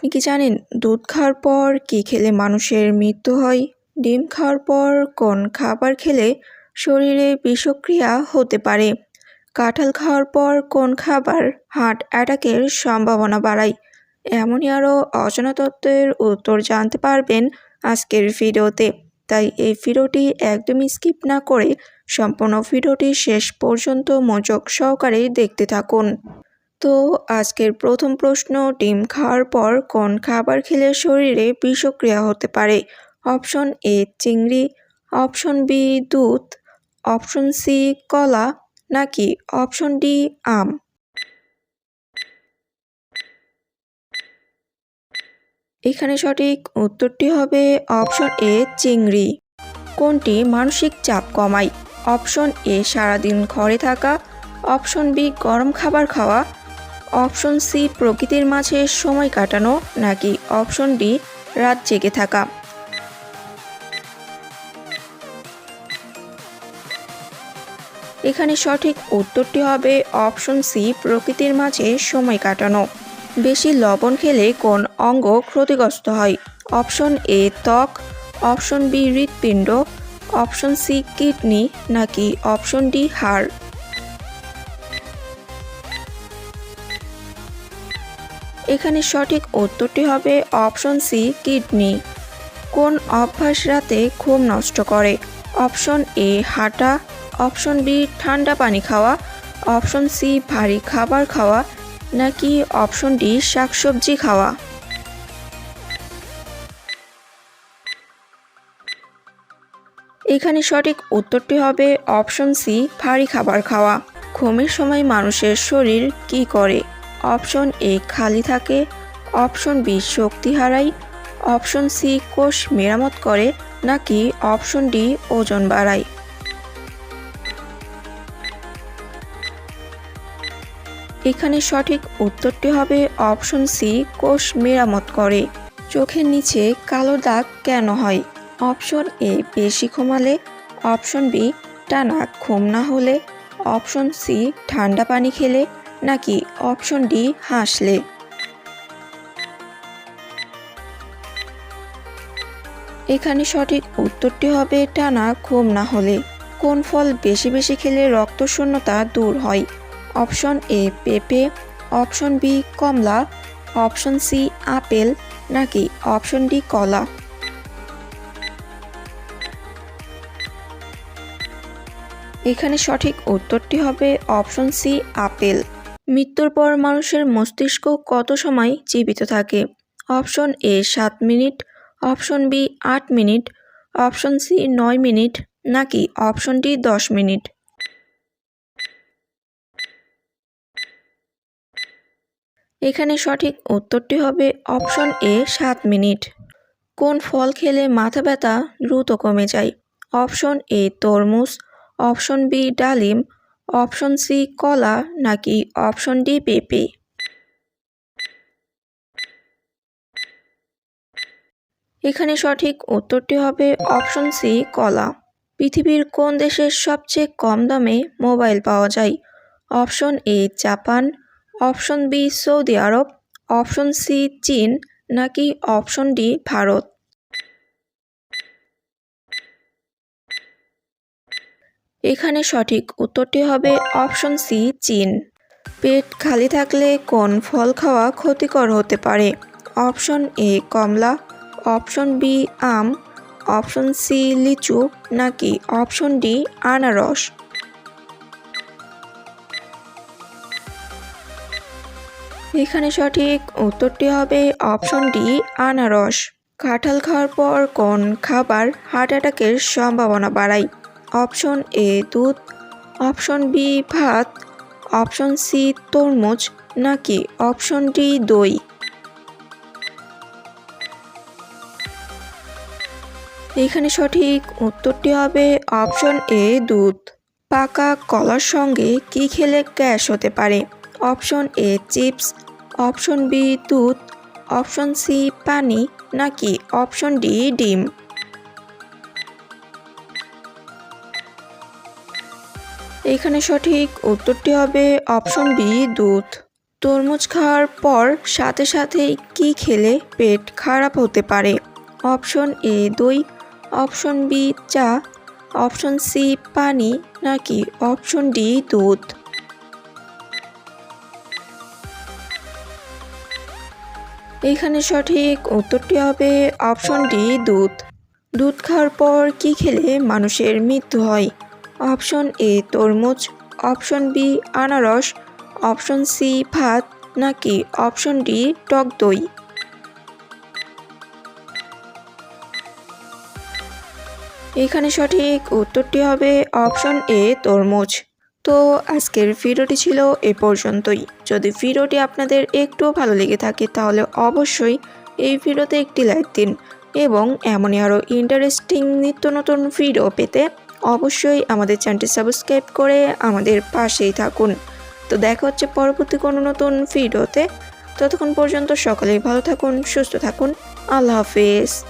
আপনি কি জানেন দুধ খাওয়ার পর কী খেলে মানুষের মৃত্যু হয়? ডিম খাওয়ার পর কোন খাবার খেলে শরীরে বিষক্রিয়া হতে পারে? কাঁঠাল খাওয়ার পর কোন খাবার হার্ট অ্যাটাকের সম্ভাবনা বাড়ায়? এমনই আরও অজানা তত্ত্বের উত্তর জানতে পারবেন আজকের ভিডিওতে। তাই এই ভিডিওটি একদমই স্কিপ না করে সম্পূর্ণ ভিডিওটি শেষ পর্যন্ত মনোযোগ সহকারে দেখতে থাকুন। তো আজকের প্রথম প্রশ্ন, ডিম খাওয়ার পর কোন খাবার খেলে শরীরে বিষক্রিয়া হতে পারে? অপশন এ, চিংড়ি, অপশন বি, দুধ, অপশন সি, কলা, নাকি অপশন ডি, আম? এখানে সঠিক উত্তরটি হবে অপশন এ, চিংড়ি। কোনটি মানসিক চাপ কমায়? অপশন এ, সারাদিন ঘরে থাকা, অপশন বি, গরম খাবার খাওয়া অপশন সি, প্রকৃতির মাঝে সময় কাটানো, নাকি অপশন ডি, রাত জেগে থাকা? এখানে সঠিক উত্তরটি হবে অপশন সি, প্রকৃতির মাঝে সময় কাটানো। বেশি লবণ খেলে কোন অঙ্গ ক্ষতিগ্রস্ত হয়? অপশন এ, ত্বক। অপশন বি, হৃৎপিণ্ড। Option C, kidney. নাকি অপশন ডি, হাড়? এখানে সঠিক উত্তরটি হবে অপশন সি, কিডনি। কোন অভ্যাস রাতে ঘুম নষ্ট করে? অপশন এ, হাঁটা। অপশন বি, ঠান্ডা পানি খাওয়া। অপশন সি, ভারী খাবার খাওয়া। নাকি অপশন ডি, শাকসবজি খাওয়া? এখানে সঠিক উত্তরটি হবে অপশন সি, ভারী খাবার খাওয়া। ঘুমের সময় মানুষের শরীর কি করে? অপশন এ খালি থাকে, অপশন বি শক্তি হারায় অপশন সি কোষ মেরামত করে নাকি অপশন ডি ওজন বাড়ায়। এখানে সঠিক উত্তরটি হবে অপশন সি কোষ মেরামত করে। চোখের নিচে কালো দাগ কেন হয়? অপশন এ বেশি ঘুমালে, অপশন বি টানা ঘুম না হলে, অপশন সি ঠান্ডা পানি খেলে নাকি অপশন ডি, হাসলে। এখানে সঠিক উত্তরটি হবে টানা ঘুম না হলে। কোন ফল বেশি বেশি খেলে রক্ত শূন্যতা দূর হয়? অপশন এ, পেঁপে। অপশন বি, কমলা। Option C, apple. নাকি অপশন ডি, কলা? এখানে সঠিক উত্তরটি হবে অপশন সি, আপেল। মৃত্যুর পর মানুষের মস্তিষ্ক কত সময় জীবিত থাকে? অপশন এ, সাত মিনিট। অপশন বি, আট মিনিট। অপশন সি, নয় মিনিট। নাকি অপশন ডি, দশ মিনিট? এখানে সঠিক উত্তরটি হবে অপশন এ, সাত মিনিট। কোন ফল খেলে মাথা ব্যথা দ্রুত কমে যায়? অপশন এ, তরমুজ। অপশন বি, ডালিম। অপশন সি কলা নাকি অপশন ডি পেঁপে? এখানে সঠিক উত্তরটি হবে অপশন সি কলা। পৃথিবীর কোন দেশের সবচেয়ে কম দামে মোবাইল পাওয়া যায়? Option A Japan, option B Saudi Arab, option C চীন নাকি অপশন ডি ভারত? এখানে সঠিক উত্তরটি হবে অপশন সি, চীন। পেট খালি থাকলে কোন ফল খাওয়া ক্ষতিকর হতে পারে? অপশন এ, কমলা। অপশন বি, আম। অপশন সি, লিচু নাকি অপশন ডি, আনারস? এখানে সঠিক উত্তরটি হবে অপশন ডি, আনারস। কাঁঠাল খাওয়ার পর কোন খাবার হার্ট অ্যাটাকের সম্ভাবনা বাড়ায়? অপশন এ দুধ, অপশন বি ভাত, অপশন সি তরমুজ, নাকি অপশন ডি দই? এখানে সঠিক উত্তরটি হবে অপশন এ দুধ। পাকা কলার সঙ্গে কি খেলে গ্যাস হতে পারে? Option A chips, option B দুধ, অপশন সি পানি, নাকি অপশন ডি ডিম? এখানে সঠিক উত্তরটি হবে অপশন বি, দুধ। তরমুজ খাওয়ার পর সাথে সাথেই কি খেলে পেট খারাপ হতে পারে? অপশন এ, দই। অপশন বি চা অপশন সি, পানি। নাকি অপশন ডি, দুধ? এখানে সঠিক উত্তরটি হবে অপশন ডি, দুধ। দুধ খাওয়ার পর কি খেলে মানুষের মৃত্যু হয়? অপশন এ তরমুজ, অপশন বি আনারস, অপশন সি ভাত, নাকি অপশন ডি টক দই? এখানে সঠিক উত্তরটি হবে অপশন এ তরমুজ। তো আজকের ভিডিওটি ছিল এ পর্যন্তই। যদি ভিডিওটি আপনাদের একটুও ভালো লেগে থাকে, তাহলে অবশ্যই এই ভিডিওতে একটি লাইক দিন এবং এমনই আরও ইন্টারেস্টিং নিত্য নতুন ভিডিও পেতে অবশ্যই আমাদের চ্যানেলটি সাবস্ক্রাইব করে আমাদের পাশেই থাকুন। তো দেখা হচ্ছে পরবর্তী কোনো নতুন ভিডিওতে। ততক্ষণ পর্যন্ত সকলেই ভালো থাকুন, সুস্থ থাকুন। আল্লাহ হাফিজ।